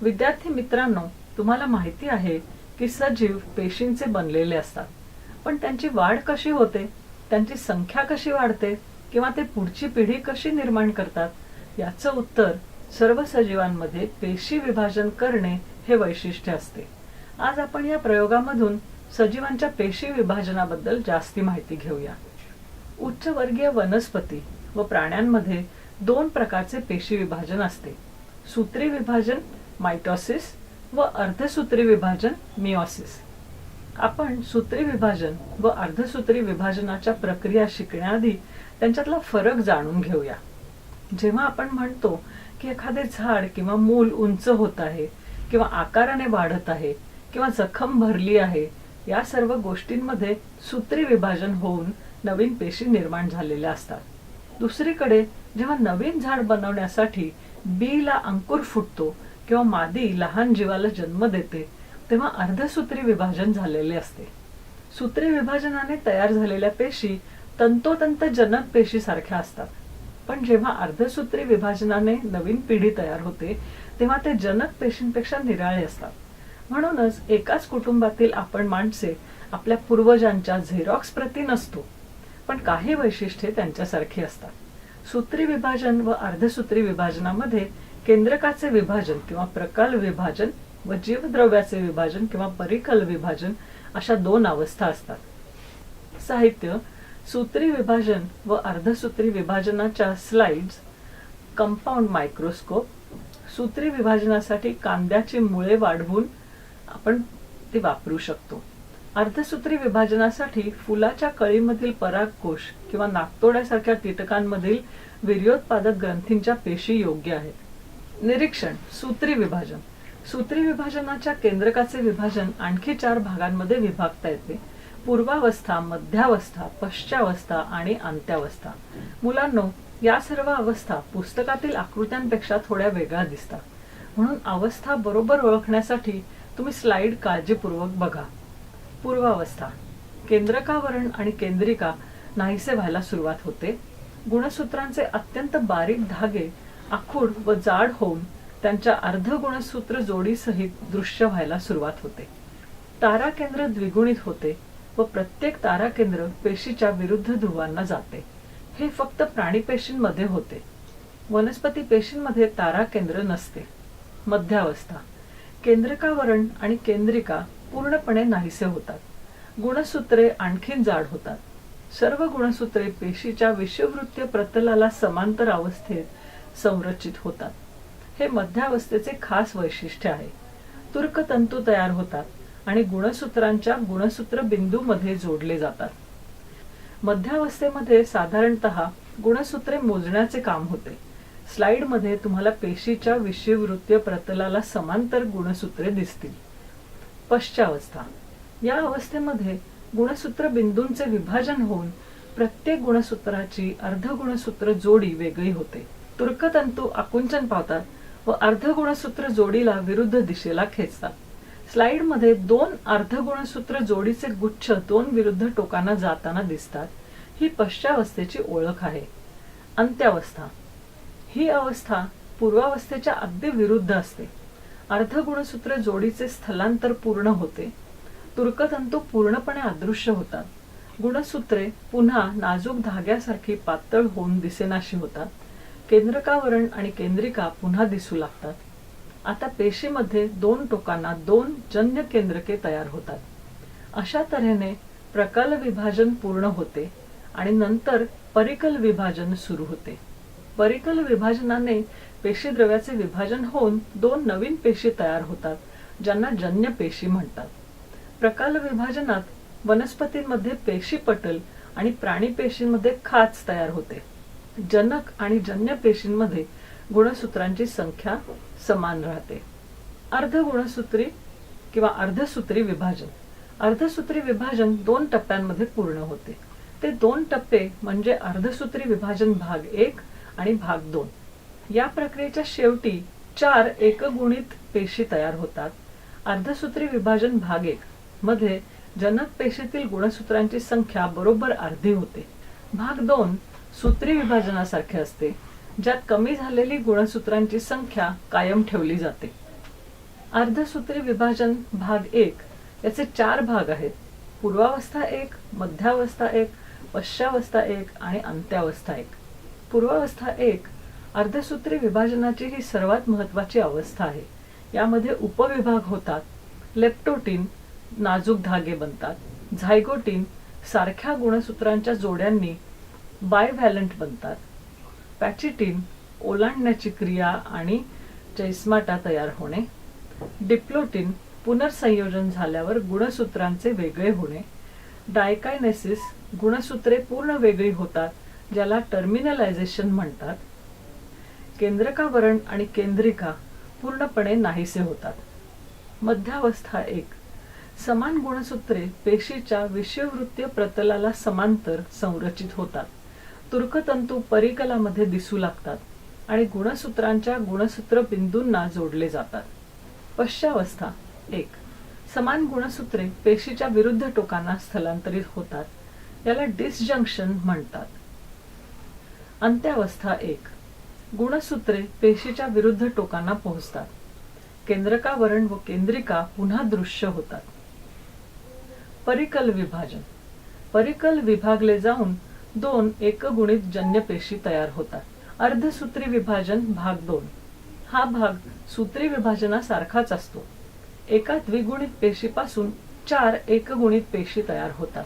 विद्यार्थी मित्रांनो तुम्हाला माहिती आहे की सजीव पेशींचे बनलेले असतात. पण त्यांची वाढ कशी होते? त्यांची संख्या कशी वाढते? किंवा ते पुढची पिढी कशी निर्माण करतात? याचं उत्तर सर्व सजीवांमध्ये पेशी विभाजन करणे हे वैशिष्ट्य असते. आज आपण या प्रयोगामधून सजीवांच्या पेशी विभाजनाबद्दल जास्ती माहिती घेऊया. उच्चवर्गीय वनस्पती व प्राण्यांमध्ये दोन प्रकारचे पेशी विभाजन असते. सूत्री विभाजन मायटॉसिस व अर्धसूत्री विभाजन मिओसिस. आपण सूत्री विभाजन व अर्धसूत्री विभाजनाच्या प्रक्रिया शिकण्याआधी त्यांच्यातला फरक जाणून घेऊया. जेव्हा आपण म्हणतो की एखादे झाड किंवा मूल उंच होत आहे किंवा आकाराने वाढत आहे किंवा जखम भरली आहे या सर्व गोष्टींमध्ये सूत्री विभाजन होऊन नवीन पेशी निर्माण झालेल्या असतात. दुसरीकडे जेव्हा नवीन झाड बनवण्यासाठी बीला अंकुर फुटतो किंवा मादी लहान जीवाला जन्म देते तेव्हा अर्धसूत्री विभाजन झालेले असते. सूत्री विभाजनाने तयार झालेल्या पेशी तंतोतंत जनक पेशी सारख्या असतात. पण जेव्हा अर्धसूत्री विभाजनाने नवीन पिढी तयार होते तेव्हा ते जनक पेशींपेक्षा निराळे असतात. म्हणूनच एकाच कुटुंबातील आपण माणसे आपल्या पूर्वजांच्या झेरॉक्स प्रती नसतो पण काही वैशिष्ट्ये त्यांच्यासारखी असतात. सूत्री विभाजन व अर्धसूत्री विभाजनामध्ये केंद्रकाचे विभाजन किंवा प्रकल विभाजन व जीवद्रव्याचे विभाजन किंवा परिकल विभाजन अशा दोन अवस्था असतात. साहित्य सूत्री विभाजन व अर्धसूत्री विभाजनाच्या स्लाइड्स कंपाऊंड मायक्रोस्कोप सूत्री विभाजनासाठी कांद्याची मुळे वाढवून आपण ती वापरू शकतो. अर्धसूत्री विभाजनासाठी फुलाच्या कळीमधील परागकोश किंवा नागतोड्यासारख्या कीटकांमधील वीर्योत्पादक ग्रंथींच्या पेशी योग्य आहेत. निरीक्षण सूत्री विभाजन. सूत्री विभाजनाच्या केंद्रकाचे विभाजन आणखी चार भागांमध्ये विभागता येते. पूर्वावस्था मध्यावस्था पश्चावस्था आणि अंत्यावस्था. मुलांनो या सर्व अवस्था पुस्तकातील आकृत्यांपेक्षा थोड्या वेगळ्या दिसतात. म्हणून अवस्था बरोबर ओळखण्यासाठी तुम्ही स्लाइड काळजीपूर्वक बघा. पूर्वावस्था. केंद्रकावरण आणि केंद्रिका नाहीसे व्हायला सुरुवात होते. गुणसूत्रांचे अत्यंत बारीक धागे आखूड व जाड होऊन त्यांच्या अर्ध गुणसूत्र जोडीसहित दृश्य व्हायला सुरुवात होते. तारा केंद्र द्विगुणित होते व प्रत्येक तारा केंद्र पेशीच्या विरुद्ध ध्रुवांना जाते. हे फक्त प्राणी पेशींमध्ये होते. वनस्पती पेशींमध्ये तारा केंद्र नसते. मध्यावस्था. केंद्रकावरण आणि केंद्रिका पूर्णपणे नाहीसे होतात. गुणसूत्रे आणखीन जाड होतात. सर्व गुणसूत्रे पेशीच्या विषुववृत्तीय प्रतलाला समांतर अवस्थेत संरचित होतात. हे मध्यावस्थेचे खास वैशिष्ट्य आहे. तुर्क तंतू तयार होतात आणि गुणसूत्रांच्या गुणसूत्र बिंदूमध्ये जोडले जातात. मध्यावस्थेमध्ये साधारणत गुणसूत्रे मोजण्याचे काम होते. स्लाइडमध्ये तुम्हाला पेशीच्या विषुववृत्तीय प्रतलाला समांतर गुणसूत्रे दिसतील. पश्चावस्था. या अवस्थेमध्ये गुणसूत्र बिंदूंचे विभाजन होऊन प्रत्येक गुणसूत्राची अर्धगुणसूत्र जोडी वेगळी होते. तुर्कतंतू आकुंचन पावतात व अर्धगुणसूत्र जोडीला विरुद्ध दिशेला खेचतात. स्लाइडमध्ये दोन अर्धगुणसूत्र जोडीचे गुच्छ दोन विरुद्ध टोकांना जाताना दिसतात. ही पश्चावस्थेची ओळख आहे. अंत्यावस्था. ही अवस्था पूर्वावस्थेच्या अगदी विरुद्ध असते. अर्धगुणसूत्र जोडीचे स्थलांतर पूर्ण होते. तुर्कतंतू पूर्णपणे अदृश्य होतात. गुणसूत्रे पुन्हा नाजूक धाग्यासारखी पातळ होऊन दिसेनाशी होतात. केंद्रकावरण आणि केंद्रिका पुन्हा दिसू लागतात. आता पेशीमध्ये दोन टोकांना दोन जन्य केंद्रके तयार होतात. अशा तऱ्हेने प्रकल विभाजन पूर्ण होते आणि नंतर परिकल विभाजन सुरू होते. परिकल विभाजनाने पेशी द्रव्याचे विभाजन होऊन दोन नवीन पेशी तयार होतात ज्यांना जन्य पेशी म्हणतात. प्रकाल विभाजनात वनस्पतींमध्ये पेशी पटल आणि प्राणी पेशींमध्ये खाच तयार होते. जनक आणि जन्य पेशींमध्ये गुणसूत्रांची संख्या समान राहते. अर्ध गुणसूत्री किंवा अर्धसूत्री विभाजन. अर्धसूत्री विभाजन दोन टप्प्यांमध्ये पूर्ण होते. ते दोन टप्पे म्हणजे अर्धसूत्री विभाजन भाग एक आणि भाग दोन. या प्रक्रियेच्या शेवटी चार एकगुणित पेशी तयार होतात. अर्धसूत्री विभाजन भाग एक मध्ये जनक पेशीतील गुणसूत्रांची संख्या बरोबर अर्धी होते. भाग दोन सूत्री विभाजनासारखे असते ज्यात कमी झालेली गुणसूत्रांची संख्या कायम ठेवली जाते. अर्धसूत्री विभाजन भाग एक याचे चार भाग आहेत. पूर्वावस्था एक मध्यावस्था एक पश्चावस्था एक आणि अंत्यावस्था एक. पूर्वावस्था एक अर्धसूत्री विभाजनाची ही सर्वात महत्वाची अवस्था आहे. यामध्ये उपविभाग होतात लेप्टोटीन नाजूक धागे बनतात झायगोटीन सारख्या गुणसूत्रांच्या जोड्यांनी बायव्हॅलंट बनतात. पॅचिटिन ओलांडण्याची क्रिया आणि चैस्माटा तयार होणे. डिप्लोटीन पुनर्संयोजन झाल्यावर गुणसूत्रांचे वेगळे होणे. डायकायनेसिस गुणसूत्रे पूर्ण वेगळी होतात ज्याला टर्मिनलायझेशन म्हणतात. केंद्रकावरण आणि केंद्रिका पूर्णपणे नाहीसे होतात. मध्यावस्था एक. समान गुणसूत्रे पेशीच्या विषुववृत्तीय प्रतलाला समांतर संरचित होतात. तुर्कतंतू परिकलामध्ये दिसू लागतात आणि गुणसूत्रांच्या गुणसूत्र बिंदूंना जोडले जातात. पश्चावस्था एक. समान गुणसूत्रे पेशीच्या विरुद्ध टोकांना स्थलांतरित होतात. याला डिसजंक्शन म्हणतात. अंत्यावस्था एक. गुणसूत्रे पेशीच्या विरुद्ध टोकांना पोहोचतात. केंद्रकावरण व केंद्रिका पुन्हा दृश्य होतात. परिकल विभाजन. परिकल विभागले जाऊन दोन एकगुणित जन्य पेशी तयार होतात. अर्धसूत्री विभाजन भाग दोन. हा भाग सूत्री विभाजनासारखाच असतो. एका द्विगुणित पेशीपासून चार एकगुणित पेशी तयार होतात.